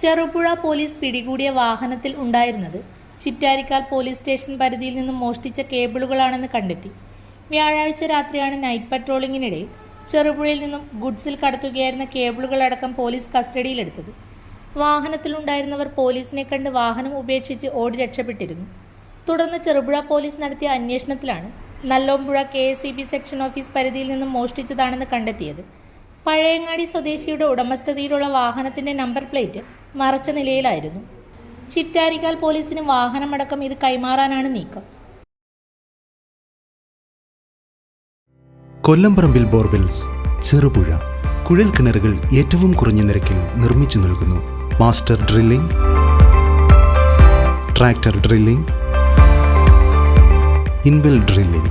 Cherupuzha police പിടികൂടിയ വാഹനത്തിൽ ഉണ്ടായിരുന്നത് ചിറ്റാരിക്കാൽ പോലീസ് സ്റ്റേഷൻ പരിധിയിൽ നിന്നും മോഷ്ടിച്ച കേബിളുകളാണെന്ന് കണ്ടെത്തി. വ്യാഴാഴ്ച രാത്രിയാണ് നൈറ്റ് പട്രോളിങ്ങിനിടെ ചെറുപുഴയിൽ നിന്നും ഗുഡ്സിൽ കടത്തുകയായിരുന്ന കേബിളുകളടക്കം പോലീസ് കസ്റ്റഡിയിലെടുത്തത്. വാഹനത്തിലുണ്ടായിരുന്നവർ പോലീസിനെ കണ്ട് വാഹനം ഉപേക്ഷിച്ച് ഓടി രക്ഷപ്പെട്ടിരുന്നു. തുടർന്ന് ചെറുപുഴ പോലീസ് നടത്തിയ അന്വേഷണത്തിലാണ് നല്ലോമ്പുഴ കെ സെക്ഷൻ ഓഫീസ് പരിധിയിൽ നിന്നും മോഷ്ടിച്ചതാണെന്ന് കണ്ടെത്തിയത്. പഴയങ്ങാടി സ്വദേശിയുടെ ഉടമസ്ഥതയിലുള്ള വാഹനത്തിന്റെ നമ്പർ പ്ലേറ്റ് മറച്ച നിലയിലായിരുന്നു. ചിറ്റാരിക്കാൽ പോലീസിന് വാഹനമടക്കം ഇത് കൈമാറാനാണ് നീക്കം. കൊല്ലംപറമ്പിൽ ബോർവെൽസ് ചെറുപുഴ കുഴൽ കിണറുകൾ ഏറ്റവും കുറഞ്ഞ നിരക്കിൽ നിർമ്മിച്ചു നൽകുന്നു. Master drilling tractor drilling ഇൻവെൽ drilling.